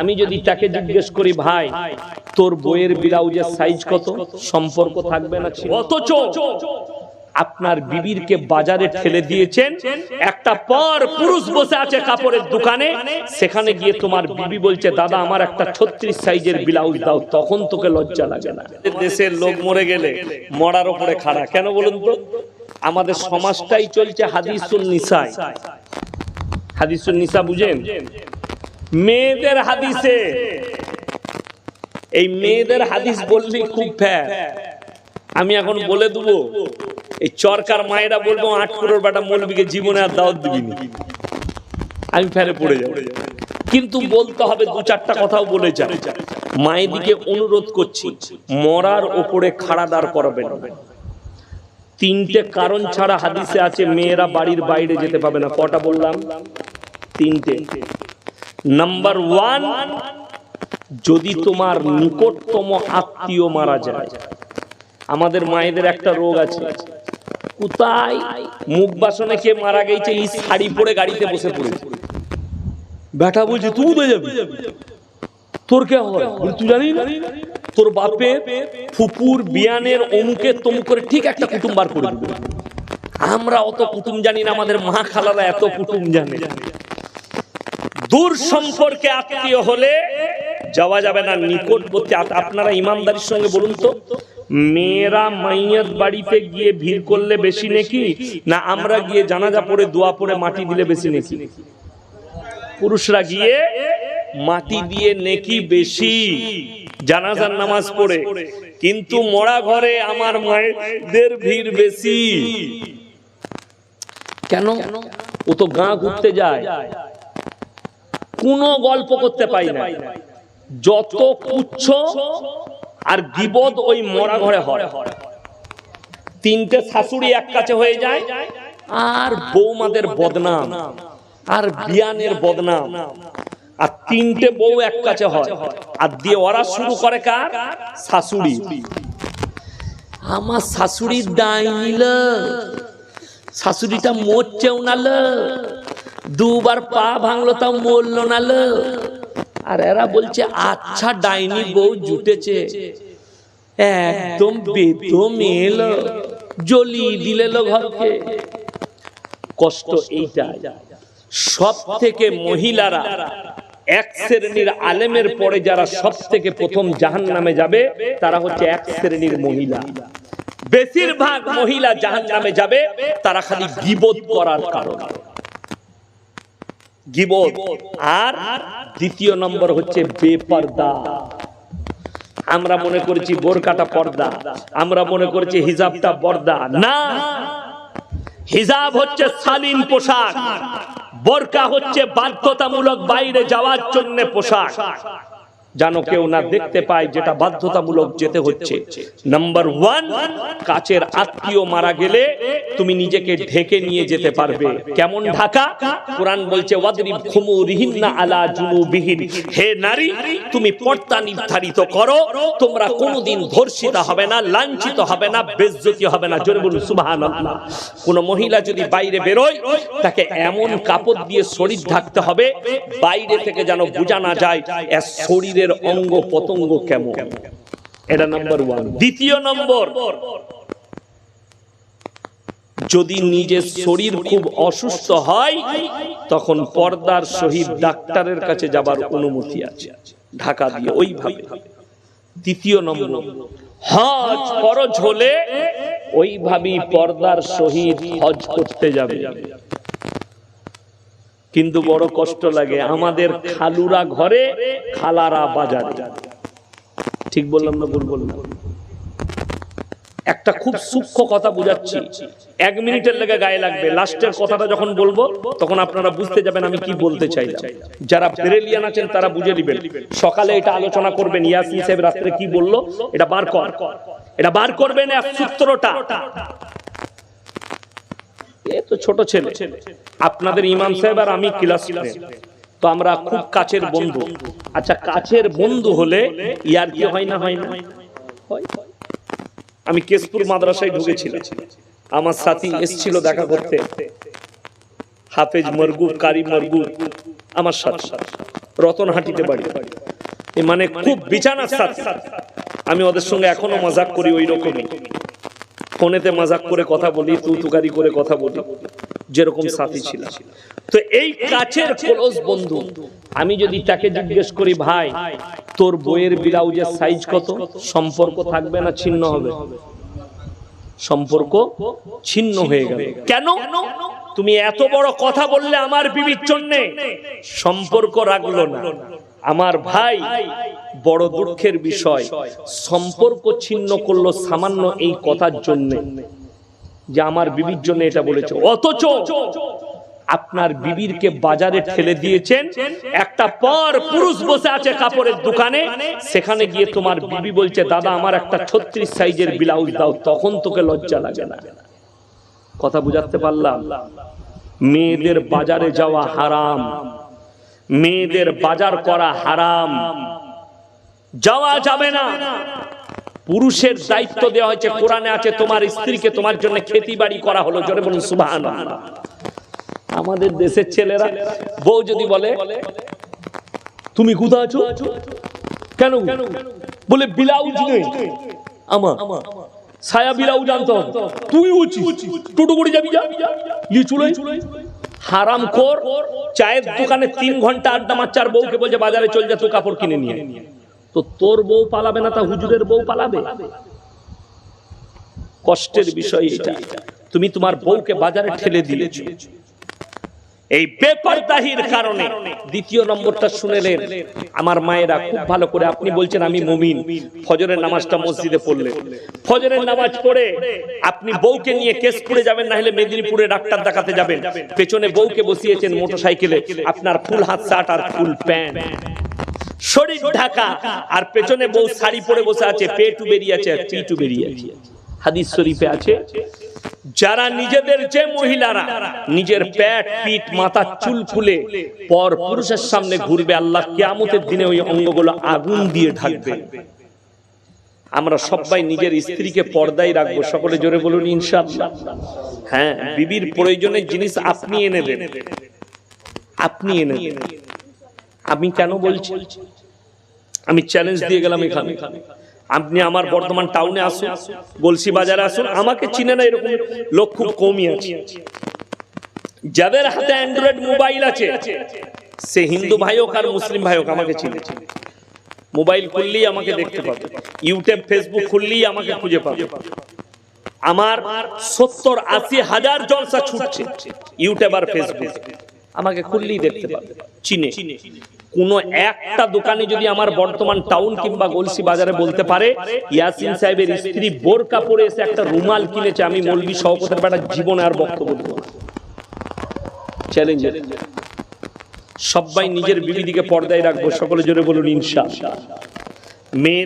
আমি যদি তাকে জিজ্ঞেস করি, ভাই, তোর বইয়ের ব্লাউজের সাইজ কত? সম্পর্ক থাকবে না অথচ আপনার বিবিরকে বাজারে ঠেলে দিয়েছেন, একটা পর পুরুষ বসে আছে কাপড়ের দোকানে, সেখানে গিয়ে তোমার বিবি বলছে, দাদা, আমার একটা ছত্রিশ সাইজের ব্লাউজ দাও, তখন তোকে লজ্জা লাগে না। দেশের লোক মরে গেলে মরার উপরে খাড়া। কেন বলুন তো? আমাদের সমাজটাই চলছে হাদিসুল নিসাই হাদিসুল নিসা বুঝেন? মেয়েদের হাদিসে। এই মেয়েদের হাদিস বললি খুব ফ্যার আমি এখন বলে দেবো, এই চরকার মায়েরা বলব, আট করোড় বেটা মৌলবীকে জীবনে আর দাওয়াত দিবিনি। আমি ফেরে পড়ে যাব। কিন্তু বলতে হবে দু চারটা কথাও বলে যান মায়েদিকে অনুরোধ করছি, মরার ওপরে খাড়া দাঁড় করাবেন। তিনটে কারণ ছাড়া হাদিসে আছে, মেয়েরা বাড়ির বাইরে যেতে পাবে না। কটা বললাম? তিনটে। নাম্বার ওয়ান যদি তোমার নিকটতম আত্মীয় মারা যায়, আমাদের মায়েদের একটা রোগ আছে। কোথায়? মুখ বাসনে কে মারা গেছে, এই শাড়ি পরে গাড়িতে বসে পড়েছে। বেটা বলছে, তুই উদে যাবি? তোর কে হয়? তুই জানি তোর বাপের ফুপুর বিয়ানের অমুকে ঠিক একটা কুটুম বার করে আমরা অত কুটুম জানি না, আমাদের মা খালারা এত কুটুম জানে। দূর সম্পর্কে আত্মীয় হলে যাওয়া যাবে না, নিকটবর্তী আপনারা ইমানদারির সঙ্গে বলুন তো, মেয়েরা মাইয়াত বাড়িতে গিয়ে ভিড় করলে বেশি নাকি? না, আমরা গিয়ে জানাজা পড়ে, দোয়া পড়ে, মাটি দিলে বেশি নাকি? পুরুষরা গিয়ে মাটি দিয়ে নেকি বেশি, জানাজার নামাজ পড়ে। কিন্তু মরা ঘরে আমার মায়েদের ভিড় বেশি। কেন? ও তো গা ঘুরতে যায়। কোনো গল্প করতে পাই না। যত পুচ্ছ আর গিবদ ওই মরা ঘরে হয়। তিনটে শাশুড়ি এক কাছে হয়ে যায়, আর বৌমাদের বদনাম, আর বিয়ানের বদনাম, আর তিনটে বউ এক কাছে হয়। আর দিয়ে ওরা শুরু করে কার? শাশুড়ি। আমার শাশুড়ির দায় শাশুড়িটা মরছেও নাল দুবার পা ভাঙলো তাও মরলো না লো। আর এরা বলছে আচ্ছা ডাইনি বউ জুটেছে। একদম বেদম এলো জ্বলি দিলে লো ঘরকে। কষ্ট এইটাই। সব থেকে মহিলারা এক শ্রেণির আলেমের পরে যারা সব থেকে প্রথম জাহান নামে যাবে, তারা হচ্ছে এক শ্রেণির মহিলা। বেশিরভাগ মহিলা জাহান নামে যাবে, তারা খালি গিবোধ করার কারণ। আর দ্বিতীয় নম্বর হচ্ছে বেপর্দা। আমরা মনে করছি বোরকাটা পর্দা। আমরা মনে করেছি হিজাবটা পর্দা না, হিজাব হচ্ছে শালীন পোশাক। বোরকা হচ্ছে বাধ্যতামূলক বাইরে যাওয়ার জন্য পোশাক। জানো কেউ না দেখতে পায় যেটা বাধ্যতামূলক যেতে হচ্ছে। নাম্বার ওয়ান কাছের আত্মীয় মারা গেলে তুমি নিজেকে ঢেকে নিয়ে যেতে পারবে। কেমন ঢাকা? কোরআন বলছে হে নারী, তুমি নির্ধারিত করো। তোমরা কোনোদিন ধর্ষিত হবে না, লাঞ্ছিত হবে না, বেজ্জতি হবে না। জোরে বলুন কোন মহিলা যদি বাইরে বেরোয়, তাকে এমন কাপড় দিয়ে শরীর ঢাকতে হবে, বাইরে থেকে যেন বোঝা না যায়, এর শরীরের অঙ্গ পতঙ্গ কেমন? এটা নাম্বার ওয়ান দ্বিতীয় নম্বর, যদি নিজের শরীর খুব অসুস্থ হয়, তখন পর্দার সহিত ডাক্তারের কাছে যাবার অনুমতি আছে। ঢাকা দিয়ে ওইভাবে। তৃতীয় নম্বর, হজ ফরজ হলে ওইভাবেই পর্দার সহিত হজ করতে যাবে। কিন্তু বড় কষ্ট লাগে। আমাদের খালুরা ঘরে, খালারা বাজারে। ঠিক বললাম না ভুল বললাম? একটা খুব সূক্ষ্ম কথা বুঝাচ্ছি। এক মিনিটের লেগে গায়ে লাগবে। লাস্টের কথাটা যখন বলব, তখন আপনারা বুঝতে যাবেন আমি কি বলতে চাই যারা ব্রেলিয়ান আছেন, তারা বুঝে নেবেন। সকালে এটা আলোচনা করবেন। ইয়াসিন সাহেব রাত্রে কি বলল? এটা বার কর। এটা বার করবেন এক সূত্রটা। তো ছোট ছেলে। আপনাদের ইমাম সাহেব আর আমি ক্লাস তো আমরা খুব কাছের বন্ধু। আচ্ছা কাছের বন্ধু হলে ইয়ার কি হয় না হয় না? আমি কেশপুর মাদ্রাসায় ঢুকেছিলাম। আমার সাথী এসছিল দেখা করতে। হাফেজ মরগুব কারি মরগুব আমার সাথে। রতনহাটিতে বাড়ি। এ মানে খুব বিছানার সাথে। আমি ওদের সঙ্গে এখনও মজাক করি ওই রকমই। ফোনেতে মাজাক করে কথা বলি তু তুকারি করে কথা বলি, যেরকম সাথী ছিল। তো এই কাছের ক্লোজ বন্ধু, আমি যদি তাকে জিজ্ঞেস করি, ভাই, তোর বইয়ের ব্লাউজের সাইজ কত? সম্পর্ক থাকবে না ছিন্ন হবে? সম্পর্ক ছিন্ন হয়ে গেল। কেন? তুমি এত বড় কথা বললে আমার বিবির জন্য। সম্পর্ক রাখল না। আমার ভাই বড় দুঃখের বিষয়, সম্পর্ক ছিন্ন করল সামান্য এই কথার জন্য যে আমার বিবির জন্য এটা বলেছে। অথচ আপনার বিবিরকে বাজারে ঠেলে দিয়েছেন, একটা পর পুরুষ বসে আছে কাপড়ের দোকানে, সেখানে গিয়ে তোমার বিবি বলছে, দাদা, আমার একটা ছত্রিশ সাইজের ব্লাউজ দাও, তখন তোকে লজ্জা লাগে না। কথা বুঝাতে পারলাম? মেয়েদের বাজারে যাওয়া হারাম। মেয়েদের বাজার করা হারাম। যাওয়া যাবে না। পুরুষের দায়িত্ব দেওয়া হয়েছে কোরআনে আছে তোমার স্ত্রীকে তোমার জন্য খেতি বাড়ি করা হলো জোরে বলুন সুবাহান আমাদের দেশের ছেলেরা বউ যদি বলে তুমি কোথা আছো? কেন? বলে ব্লাউজ নেই। আমা ছায়া ব্লাউজ আনতে তুই উচিত টোটো করে যাবি যা। নিয়ে চলে হারাম কর চায়ের দোকানে তিন ঘণ্টা আড্ডা মারছে বউকে বলছে, বাজারে চল যা তো কাপড় কিনে নিয়ে তো তোর বউ পালাবে না তা হুজুরের বউ পালাবে? কষ্টের বিষয় এটা। তুমি তোমার বউকে বাজারে ঠেলে দিলেছ এই বেপরদাহির কারণে দ্বিতীয় নম্বরটা শুনেলেন। আমার মায়েরা খুব ভালো করে আপনি বলছেন আমি মুমিন। ফজরের নামাজটা মসজিদে পড়লেন ফজরের নামাজ পড়ে আপনি বউকে নিয়ে কেস পড়ে যাবেন না হলে মেদিনীপুরে ডাক্তার দেখাতে যাবেন। পেছনে বউকে বসিয়েছেন মোটরসাইকেলে, আপনার ফুল হাত, শার্ট আর ফুল প্যান্ট। শরীর ঢাকা, আর পেছনে বউ শাড়ি পরে বসে আছে পেটু বেরিয়ে আছে আর পিটু বেরিয়ে আছে। হাদিস শরীফে আছে যারা নিজেদের যে মহিলারা নিজের প্যাট পিঠ, মাথা, চুল খুলে পর পুরুষের সামনে ঘুরবে, আল্লাহ কিয়ামতের দিনে ওই অঙ্গগুলো আগুন দিয়ে ঢাকবে। আমরা সবাই নিজের স্ত্রীকে পর্দায় রাখব। সকলে জোরে বলুন, ইনশাআল্লাহ। হ্যাঁ বিবির প্রয়োজনের জিনিস আপনি এনে দেন। আপনি এনে আমি কেন বলছি? আমি চ্যালেঞ্জ দিয়ে গেলাম এখানে। আপনি আমার বর্তমান টাউনে আসুন গলসি বাজারে আসুন, আমাকে চিনে না এরকম লোক খুব কমই আছে। যাদের হাতে অ্যান্ড্রয়েড মোবাইল আছে, সে হিন্দু ভাই হোক আর মুসলিম ভাই হোক আমাকে চিনে। মোবাইল খুললেই আমাকে দেখতে পাবে। ইউটিউব ফেসবুক খুললেই আমাকে খুঁজে পাবে। আমার সত্তর আশি হাজার জলসা ছুটছে ইউটিউব আর ফেসবুক আমাকে খুললেই দেখতে পাবে। চিনে। কোন একটা দোকানে যদি আমার বর্তমান টাউন কিংবা গলসি বাজারে বলতে পারে ইয়াসিন সাহেবের স্ত্রী বোরকা পরে এসে একটা রুমাল কিনেছে আমি মৌলবি সভাপতির বেটা জীবনে আর বক্তব্য দেবো না। চ্যালেঞ্জ সবাই নিজের বিবিদিকে পর্দায় রাখব সকলে জোরে বলুন ইনশা মেয়ে